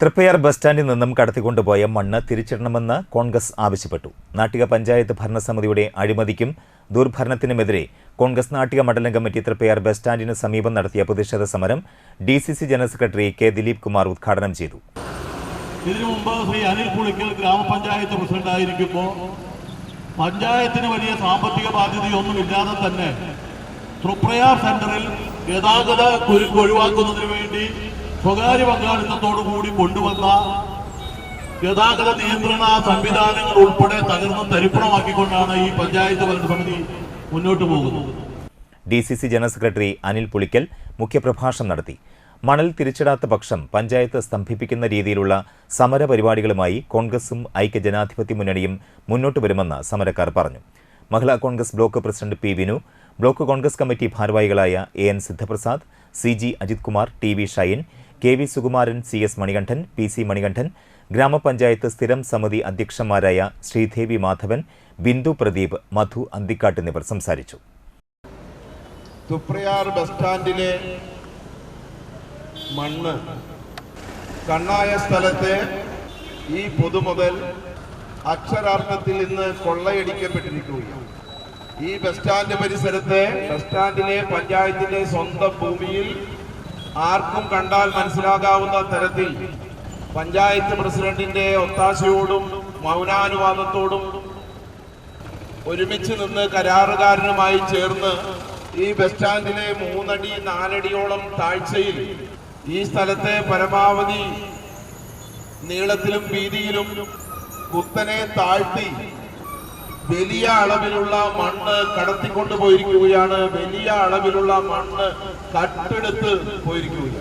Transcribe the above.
Triprayar bus സ്റ്റാൻഡിൽ നിന്നും കടത്തിക്കൊണ്ടുപോയ മണ്ണ് തിരിച്ചിടണമെന്ന് കോൺഗ്രസ് ആവശ്യപ്പെട്ടു. നാട്ടിക പഞ്ചായത്ത് ഭരണസമിതിയുടെ അഴിമതിക്കും ദുർഭരണത്തിനുമെതിരെ കോൺഗ്രസ് നാട്ടിക മണ്ഡലം കമ്മിറ്റി തൃപ്പയാർ ബസ് സ്റ്റാൻഡിന് സമീപം നടത്തിയ പ്രതിഷേധ സമരം D C C general secretary K Dileep Kumar ഉദ്ഘാടനം ചെയ്തു. ഇതിനു മുമ്പ് ശ്രീ അനിൽ പുളിക്കൽ ഗ്രാമപഞ്ചായത്ത് പ്രസിഡന്റായിരിക്കുമ്പോൾ പഞ്ചായത്തിന് വലിയ സാമ്പത്തിക ബാധ്യതയൊന്നുമില്ലാതെ തന്നെ തൃപ്രയാർ സെന്ററിൽ ഗതാഗത കുരുക്ക് ഒഴിവാക്കുന്നതിന് വേണ്ടി സ്വകാര്യ പങ്കാളിത്തത്തോടുകൂടി കൊണ്ടുവന്ന ഗതാഗത നിയന്ത്രണ സംവിധാനങ്ങൾ ഉൾപ്പെടെ തകർന്ന് തരിപ്പണമാക്കിക്കൊണ്ടാണ് ഈ പഞ്ചായത്ത് ഭരണസമിതി മുന്നോട്ട് പോകുന്നത്. D C C general secretary Anil Pulikkal മുഖ്യപ്രഭാഷണം നടത്തി. മണൽ തിരിച്ചിടാത്ത പക്ഷം പഞ്ചായത്ത് സ്തംഭിപ്പിക്കുന്ന രീതിയിലുള്ള സമര പരിപാടികളുമായി കോൺഗ്രസും ഐക്യജനാധിപത്യ മുന്നണിയും മുന്നോട്ട് വരുമെന്ന് സമരക്കാർ പറഞ്ഞു. Mahila Congress block president P Vinu block Congress committee ഭാരവാഹികളായ A N Siddhaprasad C G Ajith Kumar T V Shine K V Sukumaran C S Manikandan P C Manikandan ഗ്രാമപഞ്ചായത്ത് സ്ഥിരം സമിതി അധ്യക്ഷന്മാരായ ശ്രീദേവി മാധവൻ ബിന്ദു പ്രദീപ് മധു അന്തിക്കാട്ട് എന്നിവർ സംസാരിച്ചു. ബസ് സ്റ്റാൻഡിലെ മണ്ണ് കണ്ണായ സ്ഥലത്തെ ഈ പൊതുമുതൽ അക്ഷരാർത്ഥത്തിൽ ഇന്ന് കൊള്ളയടിക്കപ്പെട്ടിരിക്കുകയാണ്. ഈ ബസ് സ്റ്റാൻഡ് പരിസരത്തെ ബസ് സ്റ്റാൻഡിലെ പഞ്ചായത്തിന്റെ സ്വന്തം ഭൂമിയിൽ ആർക്കും കണ്ടാൽ മനസ്സിലാകാവുന്ന തരത്തിൽ പഞ്ചായത്ത് പ്രസിഡന്റിന്റെ ഒത്താശയോടും മൗനാനുവാദത്തോടും ഒരുമിച്ച് നിന്ന് കരാറുകാരനുമായി ചേർന്ന് ഈ ബസ് സ്റ്റാൻഡിലെ മൂന്നടി നാലടിയോളം താഴ്ചയിൽ ഈ സ്ഥലത്തെ പരമാവധി നീളത്തിലും വീതിയിലും കുത്തനെ താഴ്ത്തി വലിയ അളവിലുള്ള മണ്ണ് കടത്തിക്കൊണ്ടു പോയിരിക്കുകയാണ് വലിയ അളവിലുള്ള മണ്ണ് കട്ടെടുത്ത് പോയിരിക്കുകയാണ്.